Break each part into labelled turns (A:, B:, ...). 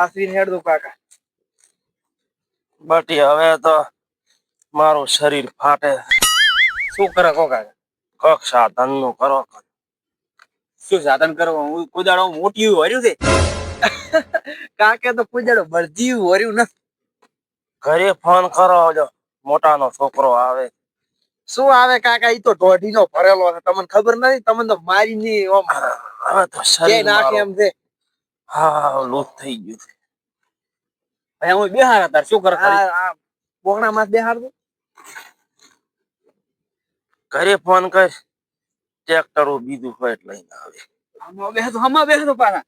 A: આસવીન હેડ કાકા.
B: બટી હવે તો મારું શરીર ફાટે.
A: શું કરે કો કાકા?
B: કક સાધનનું કરો
A: શું સાધન કરો? હું કુદાડો મોટી વર્યું છે. કાકે તો કુદાડો બળજી વર્યું ન
B: ઘરે ફોન કરો જો મોટાનો છોકરો આવે.
A: શું આવે કાકા? ઈ તો ઢોઢીનો ભરેલો છે. તમને ખબર નથી? તમને તો મારી ની ઓમ
B: હવે તો શરીર
A: નાખે એમ છે.
B: હા લૂટ થઈ ગયું છે.
A: ભાઈ હું બેહાર હતા શું કરે આ બોગણા માં બેહાર દો
B: ઘરે ફોન કર. ટ્રેક્ટર બીજું હોય એટલે લઈને આવે.
A: હમા બેહતો હમા બેહતો પાછા.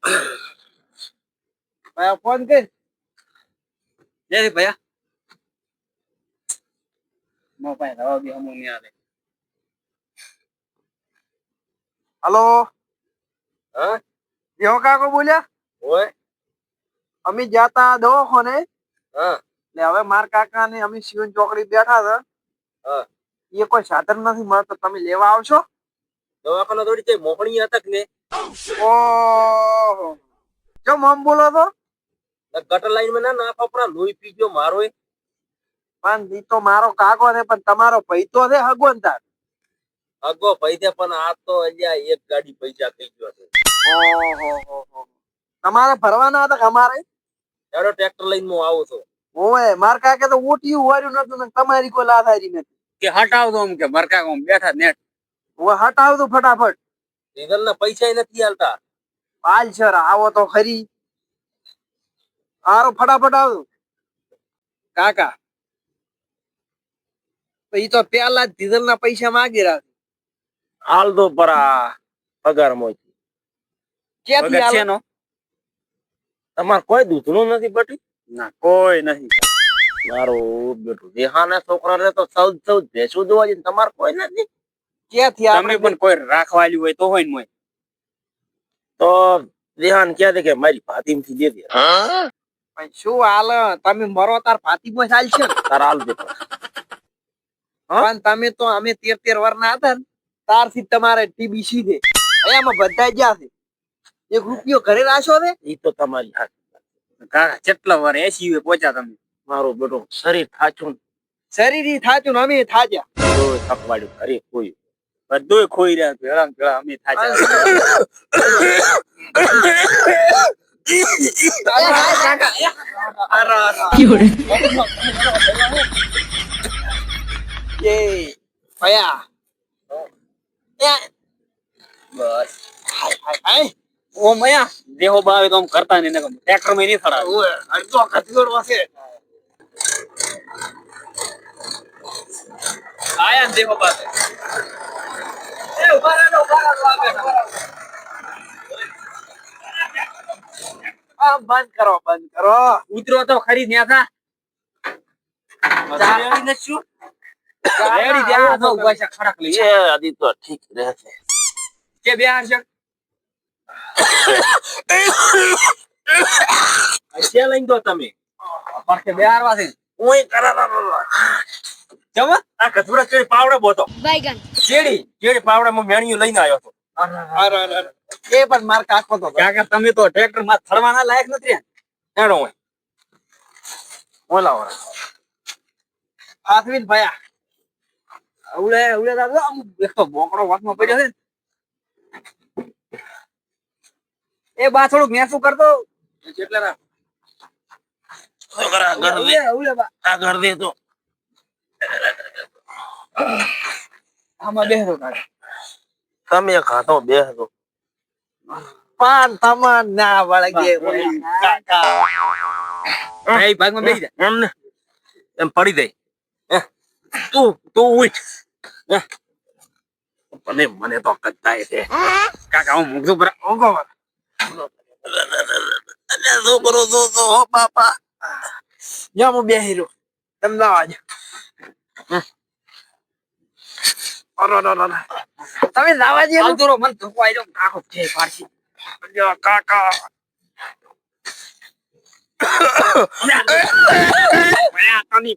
A: ભાઈ ફોન કર. જય ભૈયા મો ભાઈ રવા બી હમું નહીં આવે. હલો?
B: હા?
A: દેવો કાકો બોલ્યા?
B: ઓય.
A: અમે જાતા દવાખાને
B: હા.
A: એટલે હવે માર કાકા ને અમે શિવન ચોકડી બેઠા હતા.
B: હા.
A: એ કોઈ સાધન નથી મળતો તમે લેવા આવશો?
B: દવાખાના થોડી તે મોકણી હતા ને.
A: ઓહો. જો મમ બોલો તો.
B: ગટર લાઈનમાં ના પણ લોહી પી ગયો મારો એ.
A: પણ ઈ તો મારો કાકો છે પણ તમારો ભાઈ તો છે હગવંતાર.
B: ભાઈ છે પણ આ તો અલ્યા એક ગાડી પૈસા થઈ ગયો છે.
A: ઓહો તમારે ફરવાના હતા અમારે?
B: ચાલો ટ્રેક્ટર લઈને હું આવું છું.
A: ઓય માર કાકે તો ઓટિયું વાર્યું નતું ને તમારી કોઈ લાધારી નથી
C: કે હટાવ દો એમ કે મરકા હું બેઠા નેટ.
A: ઓય હટાવ દો ફટાફટ.
B: ડીઝલ ના પૈસા નથી આલતા
A: પાલ સર આવો તો ખરી. હારો ફટાફટ આવો કાકા પછી ઈ તો પેલા જ ડીઝલ ના પૈસા માંગી રહ્યા
B: હાલ દો પરા પગાર મોય
A: ક્યાંથી આલો?
B: તમારે કોઈ દૂધનું નથી બટી
C: ના કોઈ નહીં.
B: મારો બેટું દેહાના છોકરા ને તો સૌ સૌ ભેસું દોવા છે તમારે કોઈ નથી?
A: ક્યાંથી
C: તમે પણ કોઈ રાખવાલી હોય તો હોય ને
B: તો દેહાન ક્યાં દે કે મારી ભાતી થી દે? દે
A: શું હાલ? તમે મરો તાર ફાતીમાં હાલ છે?
B: તાર હાલ દે
A: પણ તમે તો અમે તેર તેર વર્ષના હતા ને તારથી તમારે ટીબી સીધે એમાં બધા જ્યાં છે. એક રૂપિયો ઘરે રાખશો હવે?
B: એ તો તમારી
C: કાકા કેટલા વાર એસી એ પહોંચ્યા તમે?
B: મારું બેટો શરીર થાચું.
A: શરીર ઈ થાચું અમે
B: કોઈ થકવાડ્યું અરે કોઈ
C: બધું ખોઈ રહ્યા ભેળા હેરાન ભેળા અમે થાચા
B: બસ.
A: હાય હાય હાય.
C: ઓ મયા દેહો બાવે તો આમ કરતા નહીં ટ્રેક્ટરમાં નહીં થડા
A: ઓય અડધો
C: આયા દેહો બાવે.
A: એ ઊભા રહો ઊભા રહો આ બંધ કરો બંધ કરો.
C: ઉતરો તો ખરી ન્યા થા.
A: ને શું?
C: રેડી ત્યાં તો ઊભા છે ખડક લઈ.
B: એ આદિ ઠીક રહે છે.
C: કે બે હાર છે?
B: લઈને દો તમે.
C: પડખે બે હારવા છે
B: ઓય કરા
C: જમ.
B: આ કચુડા કેડી પાવડે બોતો.
D: Baigan.
B: કેડી? કેડી પાવડે હું મેણિયું લઈને આવ્યો હતો.
A: અરે. એ પણ માર કાકો તો.
C: કાકા તમે તો ટ્રેક્ટરમાં થરવાના લાયક નથી
B: એનો હોય ઓલા ઓલા
A: ભયા
C: ઉલે ઉલે દાદો આમ એક તો બોકડો વાતમાં પડ્યો છે ને. એ બા થોડુંક મેસું કરતો
A: જેટલા રાખ.
B: દે.
A: ઉલે ઉલે
B: આ ઘર દે તો.
A: આમાં બેહરો કાકા
B: તમે ખાતો
A: પાન તમાર ના વળગે કાકા.
C: એ ભાગમાં બેસી જા.
B: એમ ને એમ પડી જાય. હે? તું તું ઉઠ. મને મને તો કચાય છે.
C: કાકા હું મૂકું પર
A: ઓગો
B: અલે છોકરો તો તો હો બાપા
A: જા હું બેહીરો તમ લાવા જો અરે અરે અરે. તમે લાવા જે
C: હાલ દોરો મન ધોકો આઈ રહ્યો કાકો છે પાડશી
A: જા કાકા
C: મયા તની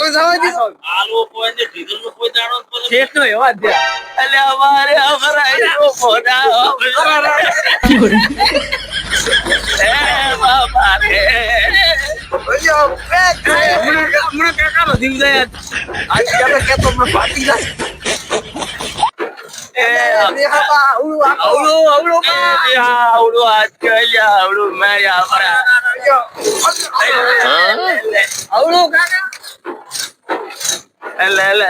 A: કોઈ જવા દીધો
B: આ લોકો એને ડીઝલનો કોઈ દાડો
C: શેઠ નો એવા જ છે. હમણાં હમણાં કાકાનો જીવ જાય જ.
A: આજ ક્યારે કેતો મને ફાટી જાય
C: એ
A: આવડું આખો.
C: આવડું કા?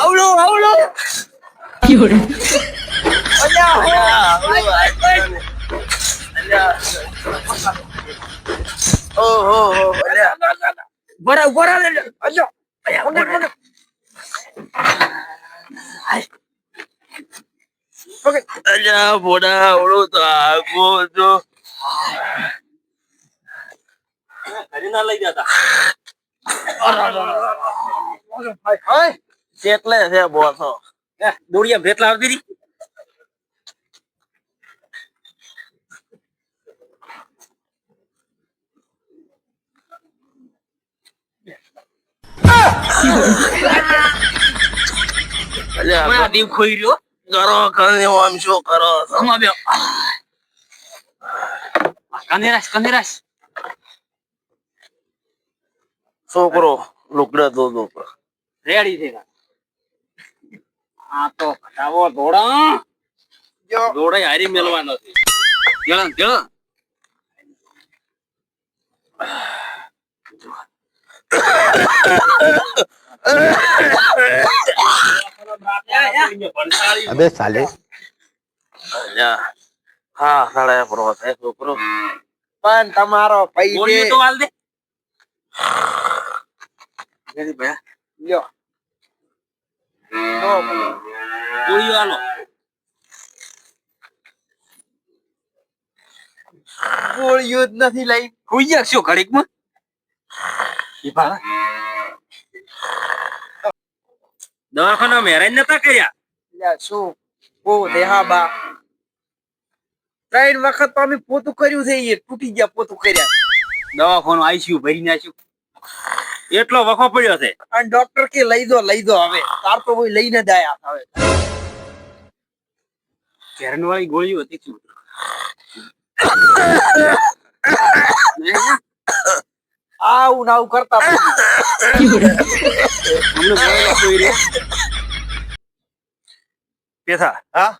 C: આવડું આવડું
A: ઓહો.
C: બરા બરા
A: અલ્યો. પકડ, પકડ.
B: અલ્યા બોડા આવડો તો આગો તો ઘરે ના લઈ જતા
A: હાય, હાય.
B: કેટલે છે બોસો દોડિયા ભેટલા આવતી હતી અલ્યા
C: હમણાં દીવ ખોઈ રહ્યો
B: કરો કને આમ શું કરો છો?
C: આમાં બે
B: છોકરો લુગડા દો દો
C: રેડી થઈ આ તો ઘટાવો દોડા
A: જો.
B: હારી મેલવાનો છે.
C: જળન જળન
D: અબે
B: સાલે. હા સાડા પર્વત છોકરો.
A: પણ તમારો પૈસે
B: તો વાલ દે.
C: રેડી ભયા
A: લ્યો.
B: ગોળીઓ હાલો
A: ગોળીઓ જ નથી લઈ.
C: ખોઈ ગયા શું ઘડીકમાં? ઈ
B: દવાખાના મેરેજ નતા કર્યા?
A: શું? ઓ દેહાબા ત્રણ વખત તો અમે પોતું કર્યું છે એ તૂટી ગયા પોતું કર્યા.
C: દવાખાનું આઈસીયુ ભરી નાખ્યું
B: એટલો વખો પડ્યો છે.
A: અને ડોક્ટર કે લઈ દો લઈ દો હવે. તાર તો કોઈ લઈને જ આયા હવે.
C: કેરન વાળી ગોળીઓ હતી શું?
A: આવું ને આવું કરતા
D: પેથા
A: હા?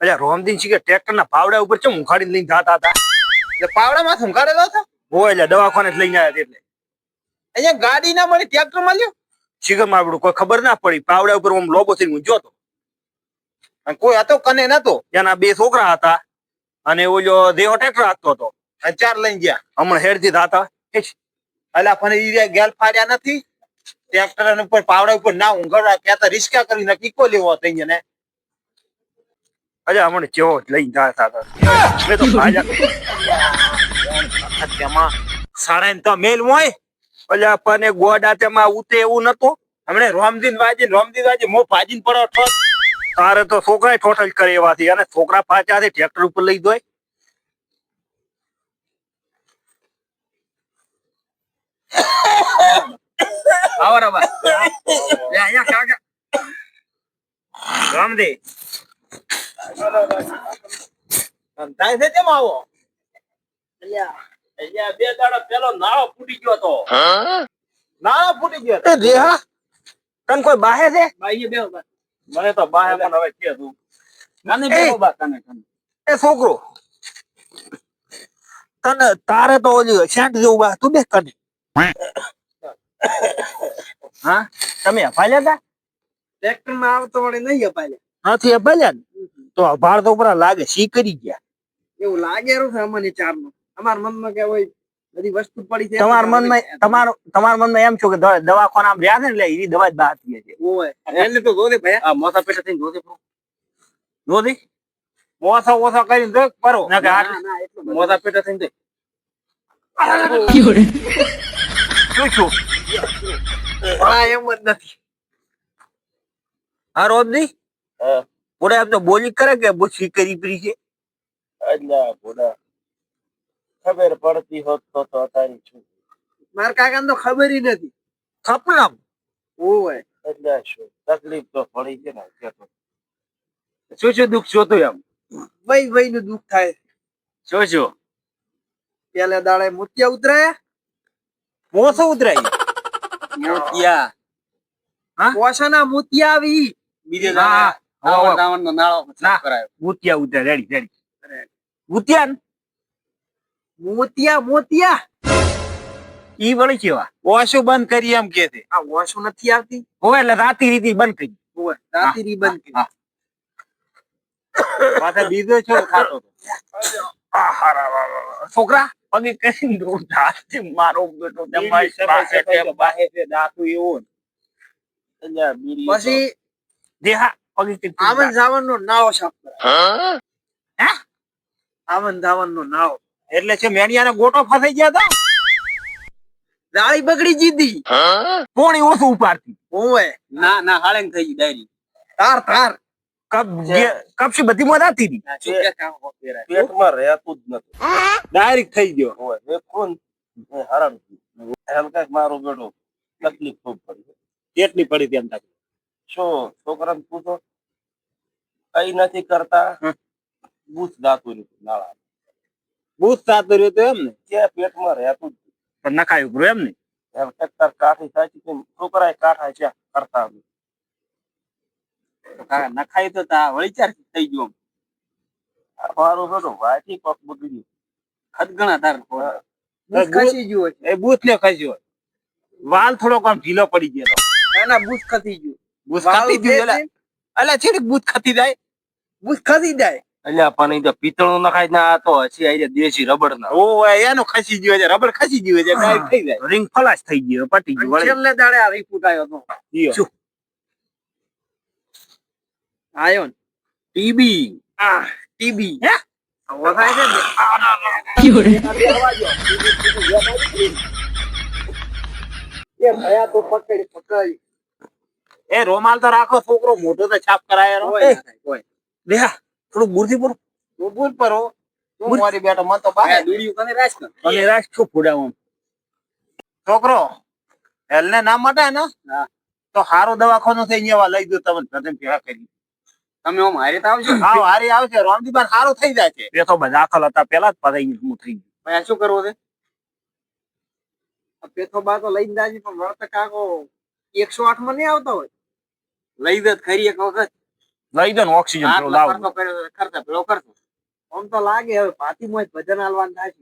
D: અલ્યા રોમદીન છે કે ટ્રેક્ટર ના પાવડા ઉપર ચમ ઉખાડીને લઈને જાતા હતા?
A: એટલે પાવડામાં ઉખાડેલો હતો?
D: હોય એટલે દવાખાને જ લઈને આવ્યા એટલે.
A: અહીંયા ગાડી ના મળી ટ્રેક્ટર મળ્યો
D: શીખર આવડું કોઈ ખબર ના પડી. પાવડા ઉપર આમ લોબો થઈને ઊંઝો હતો
A: અને કોઈ હતો કને નતો.
D: એના બે છોકરા હતા. અને ઓલો દેહો ટ્રેક્ટર હાંકતો હતો.
A: અને ચાર લઈને ગયા.
D: હમણાં હેરથી હતા
A: અલા પણ ઈ ગેલ ફાડ્યા નથી. ટ્રેક્ટર ઉપર પાવડા ઉપર ના ઊંઘવા ક્યાં તો રિસ્કા કરીને કીકો લેવો હતો અહીંયા ને?
D: અરે હમણાં જેવો જ લઈને જાતા હતા. મેં તો સાડા તો મેલ હોય. અલ્યા ગોડ ગોડા તેમાં ઉતે એવું નતું. હમણે રોમદીન વાજી રોમદીન વાજી મો ભાજીને પડો ઠોઠ તારે તો છોકરા ઠોઠ જ કરે એવાથી અને છોકરા પાછાથી ટ્રેક્ટર ઉપર લઈ દોય
C: કાકા
D: રામદે.
A: તાય છે તેમ આવો?
B: અહીંયા બે દાડા પેલો નાળો ફૂટી ગયો તો
A: નાળો ફૂટી ગયો
D: એ રેહા તને કોઈ બાહે છે?
C: બાહે બે.
B: મને તો બાહે પણ હવે કે તું.
C: કાને બે બા તને કાને
D: એ છોકરો. તને તારે તો ઓલી શેન્ટ જેવું બા. તું બે કને હા? તમે અપાલ્યા હતા
A: ટ્રેક્ટરમાં આવતો વળી નહીં અપાય
D: નથી અપાલ્યા ને? તો અભાર તો ઉપર લાગે. સી કરી ગયા?
A: એવું લાગે છે અમને ચારનું અમારા મનમાં કે હોય બધી વસ્તુ પડી છે
D: તમારા મનમાં તમારો તમારા મનમાં એમ છો કે દવા- દવાખાના આમ રહ્યા છે ને એટલે એની દવા જ બહાર થઈ છે
A: ઓય. એટલે તો જોદે ભયા
B: આ પેટા થઈને પ્રો
D: કરીને દેખ પરો ના કે
B: પેટા થઈને દે.
D: શું
A: હા એમ જ નથી.
D: હા રોજ
B: નહીં
D: બોલે એમ તો બોલી કરે કે બહુ કરી પડી છે?
B: ભોળા ખબર પડતી હોત તો તો તારી છું
A: મારા કાકા તો ખબર નથી.
D: થપલા
A: ઓય
B: એટલે શું? તકલીફ તો પડી છે ને કે તો.
E: શું શું દુઃખ જોતું એમ?
A: વઈ વઈ નું દુઃખ થાય.
E: શું શું?
A: પેલા દાડે મોતિયા ઉતરાયા?
D: મોસો ઉતરાય?
E: મોતિયા.
A: હા? કોસાના મોતિયા આવી.
E: બીજે
D: હા, હા.
E: આવર નાળો
D: ના.
E: કરાયો
D: મોતિયા ઉતરાય. Ready ready. ઉત્યા ને?
A: મોતિયા મોતિયા.
D: ઈ વળી કેવા
E: ઓશું બંધ કરી એમ કે છે.
A: આ વોશો નથી આવતી?
D: હોય એટલે રાતી રીતી બંધ કરી.
A: ઓય રાતી રી બંધ કરી.
E: માથે બીજો છો ખાતો.
D: છોકરા પગે કરીને દોડ ધારથી મારો બેટો તમારી પાસે
E: બાહે છે દાંતું એવું
A: પછી?
D: દેહા પગે
A: આવન જાવન નો નાવ સાફ કરાયો
D: હે?
A: આવન જાવન નો નાવો.
D: એટલે છે મેણિયાને ગોટો ફસાઈ ગયા તા.
A: દાળી બગડી જીધી
D: પોણી ઓછું ઉપાડતી.
A: ઓવે
E: ના ના હાળે થઈ ગઈ ડાયરી.
A: તાર તાર.
D: કપ જે બધી મજાતી હતી
E: ના છોકરા કામ ફેરાય.
B: પેટમાં રહેતું જ નતું.
E: ડાયરેક્ટ થઈ ગયો.
B: હોય એ કોણ એ હરામ હલકા મારો બેટો તકલીફ ખૂબ પડી
E: કેટલી પડી તેમ તક
B: શું છોકરાને પૂછો? કઈ નથી કરતા. બૂથ દાતું નથી નાળા.
E: બૂથ સાતું રહ્યો તો એમ ને
B: કે પેટમાં રહેતું
D: પણ નખાયું પૂરું એમ ને
B: એમ ટ્રેક્ટર કાઠી સાચી છે છોકરા કાઠા છે કરતા.
E: નખાય તો તા વળીચાર થઈ ગયો
B: મારો બેટો વાંચી પગ બગડ્યું.
E: ખદગણા તાર
A: ખસી ગયો
E: એ બૂથ ને ખસ્યો
D: વાલ થોડોક આમ ઢીલો પડી ગયેલો.
A: એના બૂથ ખસી ગયો.
E: બૂથ
A: ખસી
E: ગયો
A: ગયું
E: એટલે? છેડી બૂથ ખસી જાય.
A: બૂથ ખસી જાય.
B: અલ્યા પણ એ તો પિત્તળનું નખાય ના તો હસી આઈ દેશી રબડ ના.
E: ઓ એનો ખસી ગયો છે રબર ખસી ગયો છે ડાયરેક્ટ થઈ જાય.
D: રિંગ ફલાશ થઈ ગયો પટી ગયો વળી.
A: છેલ્લે દાડે આ રિપોર્ટ આવ્યો તો
E: ઈયો.
A: આયો
B: ટીબી.
A: આ ટીબી. હે? આવો થાય છે ને? એ ભયા તો પકડી પકડી.
E: એ રોમાલ તો રાખો છોકરો મોટો તો છાપ કરાયો.
A: હોય કોઈ.
D: દેહા થોડું બુરથી બોલ.
E: બુર પર હો. મારી બેટા મન તો બાય દુડિયું કને રાખ ને
D: અને રાખ છો ફોડાવું
E: છોકરો હેલને ના મટે ને?
A: હા.
E: તો હારો દવાખાનો થઈ અહીંયા લઈ દો તમને પ્રથમ ભેગા કરી. તમે ઓમ હારે તો આવજો હા હારે આવશે રોમદીબાન હારો થઈ જાય છે.
D: એ તો બધા આખલ હતા પેલા જ પતાઈ ગયું થઈ ગયું.
E: પછી શું કરવું છે?
A: પેથો બા તો લઈને જાજી પણ વળતા કાકો એકસો આઠમાં નહીં આવતા હોય?
E: લઈ દે ખરી એક વખત.
D: લઈ દો ને ઓક્સિજન પેલો
E: આટલો
D: લાવો
E: ખર્ચા પેલો કરશો.
A: આમ તો લાગે હવે પાતી જ ભજન હાલવાનું થાય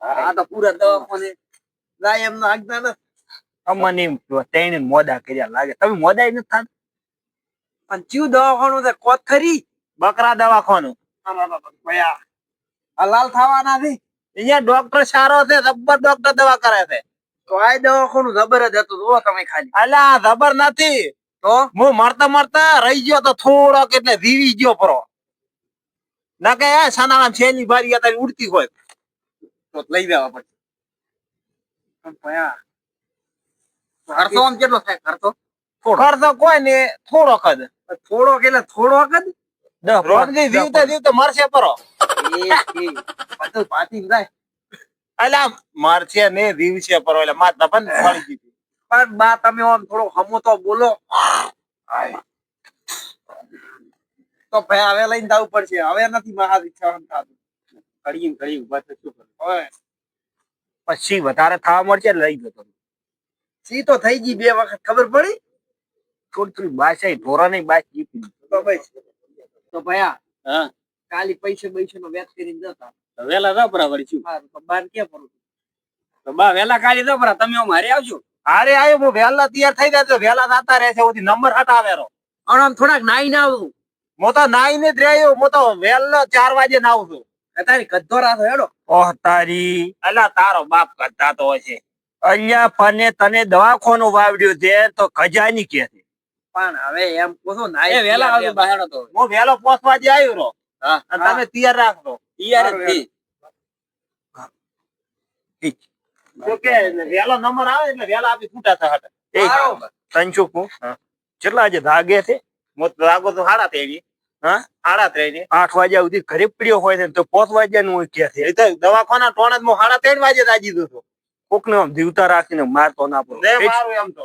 E: આ તો પૂરા દવાખાને
A: જાય એમનો આગતા ને
D: અમને એમ તેને મોદા કર્યા લાગે. તમે મોદા નથી થતા?
A: પણ ચિયું દવાખાનું છે કોત ખરી
E: બકરા દવાખાનું.
A: ભયા. આ લાલ થવાના નથી
E: અહીંયા ડોક્ટર સારો છે જબ્બર ડોક્ટર દવા કરે છે.
A: તો આ દવાખાનું જબર જ હતું. જુઓ તમે ખાલી.
E: અલા જબર નથી.
A: તો?
E: હું મરતા મરતા રહી ગયો તો થોડોક એટલે જીવી ગયો પરો. ના કે આ સનાના છેલ્લી બારી અત્યારે ઉડતી હોય. તો લઈ દેવા પડશે.
A: પણ ભયા
E: ખર્ચો આમ કેટલો થાય? ખર્ચો ખર્ચો કોઈ ને થોડોક જ.
A: થોડો એટલે થોડોક જ?
E: રોજની જીવતા જીવતા મરશે પરો.
A: એ પાતી જાય
E: અલા મરશે ને જીવશે પરો એટલે માતા પણ મળી જીતી
A: પણ બા તમે આમ થોડો હમો તો બોલો. તો ભાઈ હવે લઈને જવું પડશે. હવે નથી મારી ઈચ્છા થતું.
E: કડીમ ઊભા બસ શું કરું
D: પછી વધારે થવા મળશે લઈ જતો
A: સી તો થઈ ગઈ બે વખત ખબર પડી?
D: થોડી થોડી બાસ ઢોરા ની બાસ જીતી.
A: તો ભાઈ. તો ભયા
E: હા.
A: કાલી પૈસે પૈસે નો વ્યાજ કરીને જતા.
E: તો વેલા રબરા વળી
A: બાર
E: તો બા વેલા તમે મારે આવજો. અરે આવ્યો હું વેલા તૈયાર થઈ જાય વેલા થતા રહેશે ઓથી નંબર હટાવેરો.
A: અને આમ થોડાક નાઈ ના આવું.
E: તો જ રહ્યો તો વહેલો ચાર વાગે નાઉં છું.
A: તારી રાતો હેડો.
D: ઓહ તારી.
E: અલા તારો બાપ કરતા તો હશે.
D: અહીંયા ફને તને દવાખાનું વાવડ્યું છે તો ખજાની કે છે?
A: પણ હવે એમ કહો નાઈ
E: વેલા આવજો બહાર તો. હું વેલો પોસવા વાગે આવ્યો રો
A: હા
E: અને તમે તૈયાર રાખજો.
C: જ છે.
E: નંબર આવે એટલે વહેલા આપી છૂટા થા
D: કેટલા આજે ધાગે છે?
E: તો તેડી
D: હા?
E: હાડા તેડી
D: આઠ વાગ્યા સુધી ઘરે પડ્યો હોય ને તો પોત વાગ્યાનું હોય ક્યાં છે?
E: દવાખાના ટોણા હું હાડા ત્રણ વાગે દાજી દો હતો.
D: કોક ને આમ જીવતા રાખીને મારતો ના પડો.
E: ને
D: એ જ
E: મારું એમ તો.